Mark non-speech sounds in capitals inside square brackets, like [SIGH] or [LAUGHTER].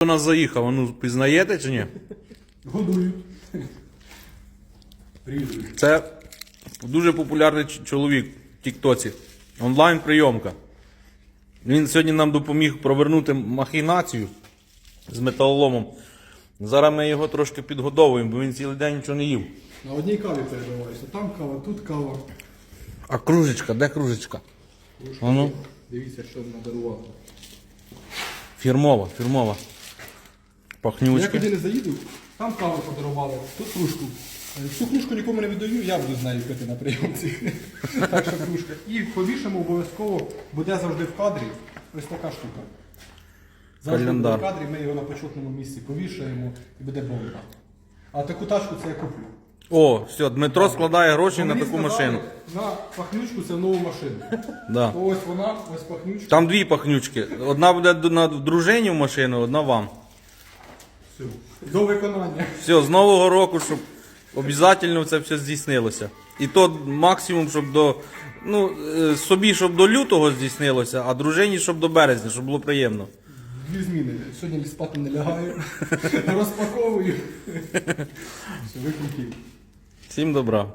До нас заїхав, ну пізнаєте чи ні? Годують. Ріжуть. Це дуже популярний чоловік в Тіктоці. Онлайн прийомка. Він сьогодні нам допоміг провернути махінацію з металоломом. Зараз ми його трошки підгодовуємо, бо він цілий день нічого не їв. На одній каві перебиваєшся. Там кава, тут кава. А кружечка, де кружечка? А ну, Дивіться, що надарували. фірмова, фірмова. Я Пахнючки. куди не заїду, там каву подарували, тут кружку. Е, Цю кружку нікому не віддаю, я буду з нею пити на прийомці. [LAUGHS] так що кружка. І повішимо обов'язково, буде завжди в кадрі. Ось така штука. Завжди буде Календар. в кадрі, ми його на почетному місці повішаємо і буде бомба. А таку тачку це я куплю. О, все, Дмитро складає гроші на мені таку сказали, машину. На пахнючку це нову машину. Да. То ось вона, ось пахнючка. Там дві пахнючки. Одна буде д- на дружині в машину, одна вам. Все. До виконання. Все, з нового року, щоб обов'язково це все здійснилося. І то максимум, щоб до. Ну, е, собі, щоб до лютого здійснилося, а дружині, щоб до березня, щоб було приємно. Дві зміни. Сьогодні спати не лягаю. Розпаковую. [LAUGHS] Все, викликів. Всім добра.